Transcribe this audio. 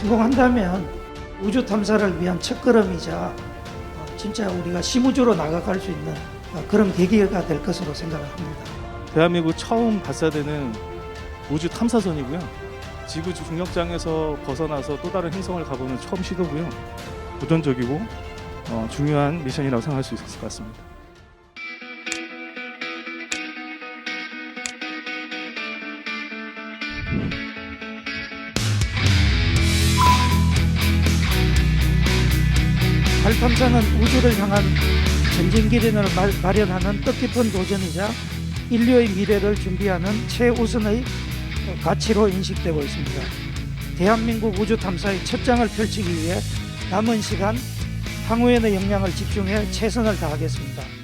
성공한다면 우주 탐사를 위한 첫걸음이자 어, 진짜 우리가 심우주로 나아갈 수 있는 어, 그런 계기가 될 것으로 생각합니다. 대한민국 처음 발사되는 우주 탐사선이고요. 지구 중력장에서 벗어나서 또 다른 행성을 가보는 처음 시도고요. 도전적이고 어, 중요한 미션이라고 생각할 수 있을 것 같습니다. 달 탐사는 우주를 향한 마- 마련하는 뜻깊은 도전이자 인류의 미래를 준비하는 최우선의 가치로 인식되고 있습니다. 대한민국 우주 탐사의 첫 장을 펼치기 위해 남은 시간 향후에의 역량을 집중해 최선을 다하겠습니다.